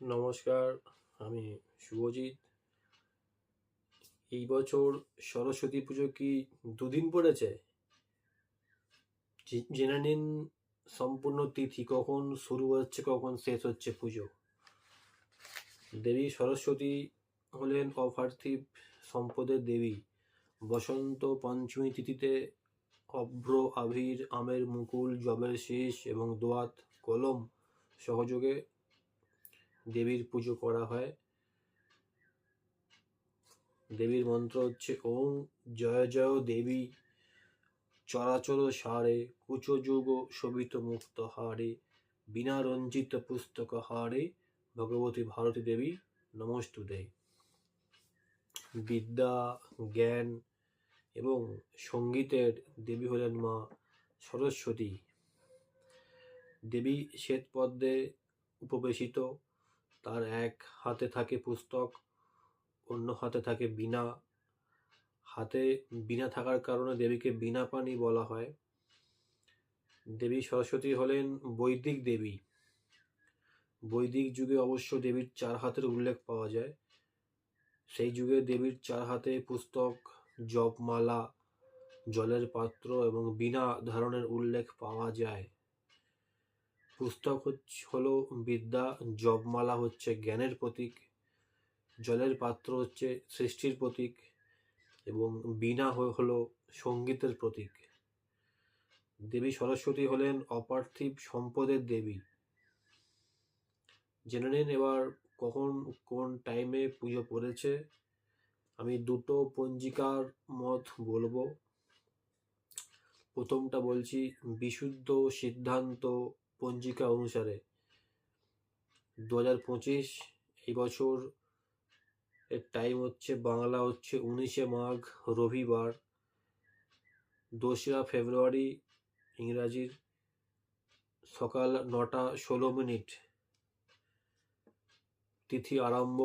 নমস্কার, আমি শুভজিৎ। এই বছর সরস্বতী পুজো কি দুদিন পড়েছে? জেনে নিন সম্পূর্ণ তিথি, কখন শুরু হচ্ছে, কখন শেষ হচ্ছে পুজো। দেবী সরস্বতী হলেন অপার্থিব সম্পদের দেবী। বসন্ত পঞ্চমী তিথিতে অভ্র, আবির, আমের, মুকুল, জবের শীষ এবং দোয়াত, কলম সহযোগে দেবীর পুজো করা হয়। দেবীর মন্ত্র হচ্ছে ওম জয় জয় দেবী, চরাচর সারে কুচযুগ শোভিত মুক্ত হারে, বিনা রঞ্জিত পুস্তক হারে, ভগবতী ভারতী দেবী নমস্তুতে বিদ্যা, জ্ঞান এবং সঙ্গীতের দেবী হলেন মা সরস্বতী। দেবী শ্বেতপদ্মে উপবেশিত তার এক হাতে থাকে পুস্তক, অন্য হাতে থাকে বীণা। হাতে বীণা থাকার কারণে দেবীকে বীণা পানি বলা হয়। দেবী সরস্বতী হলেন বৈদিক দেবী। বৈদিক যুগে অবশ্য দেবীর চার হাতের উল্লেখ পাওয়া যায়। সেই যুগে দেবীর চার হাতে পুস্তক, জপমালা, জলের পাত্র এবং বিনা ধারণের উল্লেখ পাওয়া যায়। পুস্তক হলো বিদ্যা, জপমালা হচ্ছে জ্ঞানের প্রতীক, জলের পাত্র হচ্ছে সৃষ্টির প্রতীক এবং বীণা হলো সঙ্গীতের প্রতীক। দেবী সরস্বতী হলেন অপার্থিব সম্পদের দেবী। জেনে নিন এবার কখন, কোন টাইমে পুজো পড়েছে। আমি দুটো পঞ্জিকার মত বলব। প্রথমটা বলছি, বিশুদ্ধ সিদ্ধান্ত পঞ্জিকা অনুসারে। দু হাজার পঁচিশ এই বছর এর টাইম হচ্ছে বাংলা হচ্ছে উনিশে মাঘ, রবিবার। দোসরা ফেব্রুয়ারি ইংরাজির সকাল নটা ষোলো মিনিট। তিথি আরম্ভ।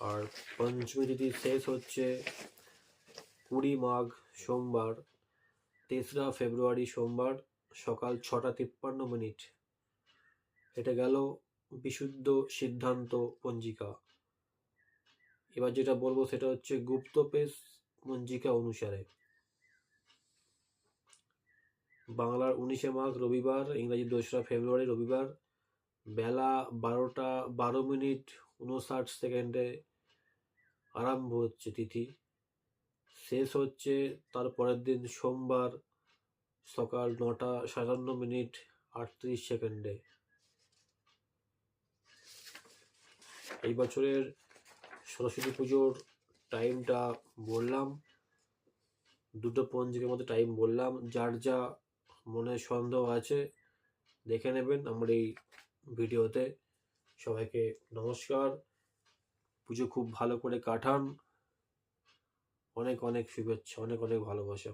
আর পঞ্চমী তিথি শেষ হচ্ছে কুড়ি মাঘ সোমবার, তেসরা ফেব্রুয়ারি সোমবার। সকাল ছটা তিপ্পান্ন মিনিট। এটা গেল বিশুদ্ধ সিদ্ধান্ত পঞ্জিকা। এবার যেটা বলব সেটা হচ্ছে গুপ্তপেশ পঞ্জিকা অনুসারে। বাংলার উনিশে মাঘ রবিবার, ইংরাজি দোসরা ফেব্রুয়ারি রবিবার, বেলা বারোটা বারো মিনিট উনষাট সেকেন্ডে আরম্ভ হচ্ছে তিথি। শেষ হচ্ছে তার পরের দিন সোমবার সকাল নটা সাতান্ন মিনিট আটত্রিশ সেকেন্ডে। এই বছরের সরস্বতী পুজোর টাইমটা বললাম, দুটো পঞ্জিকের মধ্যে টাইম বললাম, যার যা মনে সন্দেহ আছে দেখে নেবেন আমার এই ভিডিওতে। সবাইকে নমস্কার, পুজো খুব ভালো করে কাটান। অনেক অনেক শুভেচ্ছা, অনেক অনেক ভালোবাসা।